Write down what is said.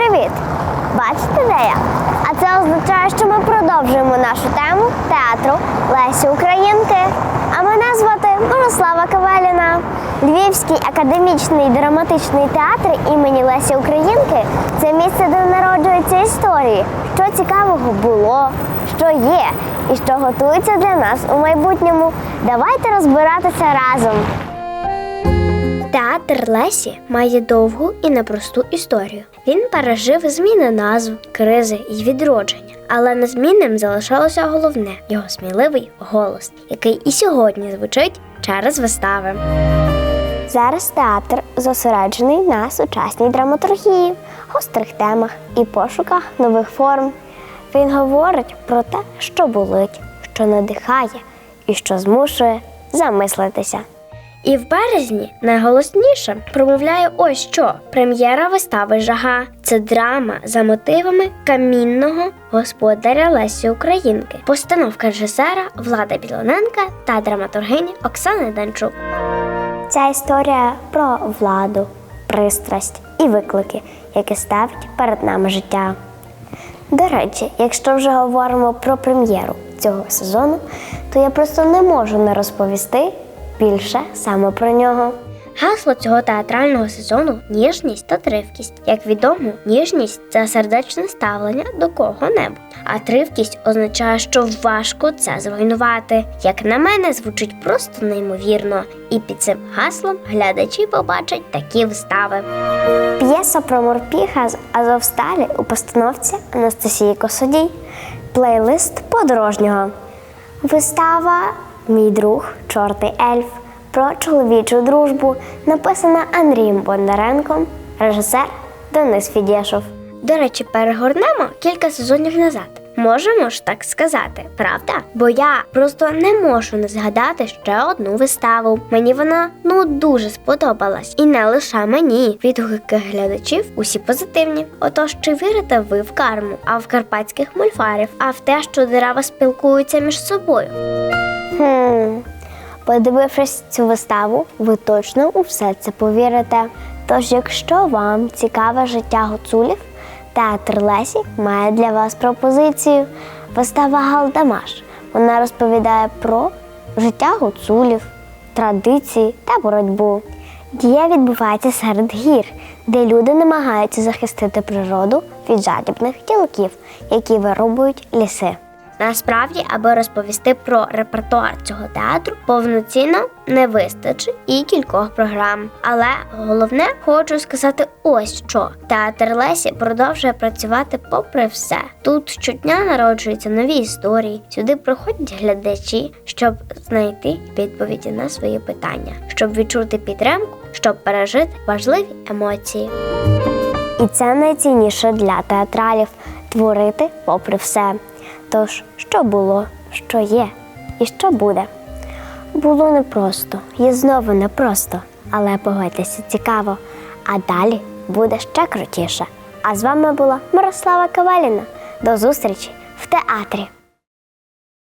привіт! Бачите, де я? А це означає, що ми продовжуємо нашу тему театру Лесі Українки. А мене звати Мирослава Кавеліна. Львівський академічний драматичний театр імені Лесі Українки це місце, де народжуються історії, що цікавого було, що є і що готується для нас у майбутньому. Давайте розбиратися разом. Театр Лесі має довгу і непросту історію. Він пережив зміни назв, кризи і відродження. Але незмінним залишалося головне його сміливий голос, який і сьогодні звучить через вистави. Зараз театр зосереджений на сучасній драматургії, гострих темах і пошуках нових форм. Він говорить про те, що болить, що надихає і що змушує замислитися. І в березні найголосніше промовляє ось що прем'єра вистави Жага. Це драма за мотивами камінного господаря Лесі Українки, постановка режисера Влада Білоненка та драматургині Оксани Данчук. Ця історія про владу, пристрасть і виклики, які ставить перед нами життя. До речі, якщо вже говоримо про прем'єру цього сезону, то я просто не можу не розповісти більше саме про нього. Гасло цього театрального сезону ніжність та тривкість. Як відомо, ніжність це сердечне ставлення до кого-небудь, а тривкість означає, що важко це зруйнувати. Як на мене, звучить просто неймовірно, і під цим гаслом глядачі побачать такі вистави. П'єса про морпіха з Азовсталі у постановці Анастасії Косодій. Плейлист подорожнього. Вистава Мій друг Чортий ельф про чоловічу дружбу написана Андрієм Бондаренком, режисер Денис Фідєшов. До речі, перегорнемо кілька сезонів назад. Можемо ж так сказати, правда? Бо я просто не можу не згадати ще одну виставу. Мені вона ну дуже сподобалась, і не лише мені. Відгуки глядачів усі позитивні. Отож, чи вірите ви в карму, а в карпатських мульфарів, а в те, що дерева спілкуються між собою? Хм. Подивившись цю виставу, ви точно у все це повірите. Тож, якщо вам цікаве життя гуцулів, театр Лесі має для вас пропозицію. Вистава Галдамаш. Вона розповідає про життя гуцулів, традиції та боротьбу. Дія відбувається серед гір, де люди намагаються захистити природу від жадібних тілків, які вирубують ліси. Насправді, аби розповісти про репертуар цього театру, повноцінно не вистачить і кількох програм. Але головне хочу сказати ось що театр Лесі продовжує працювати попри все. Тут щодня народжуються нові історії. Сюди приходять глядачі, щоб знайти відповіді на свої питання, щоб відчути підтримку, щоб пережити важливі емоції. І це найцінніше для театралів творити попри все. Тож, що було, що є і що буде. Було непросто, і знову непросто, але погодьтеся цікаво. А далі буде ще крутіше. А з вами була Мирослава Каваліна. До зустрічі в театрі.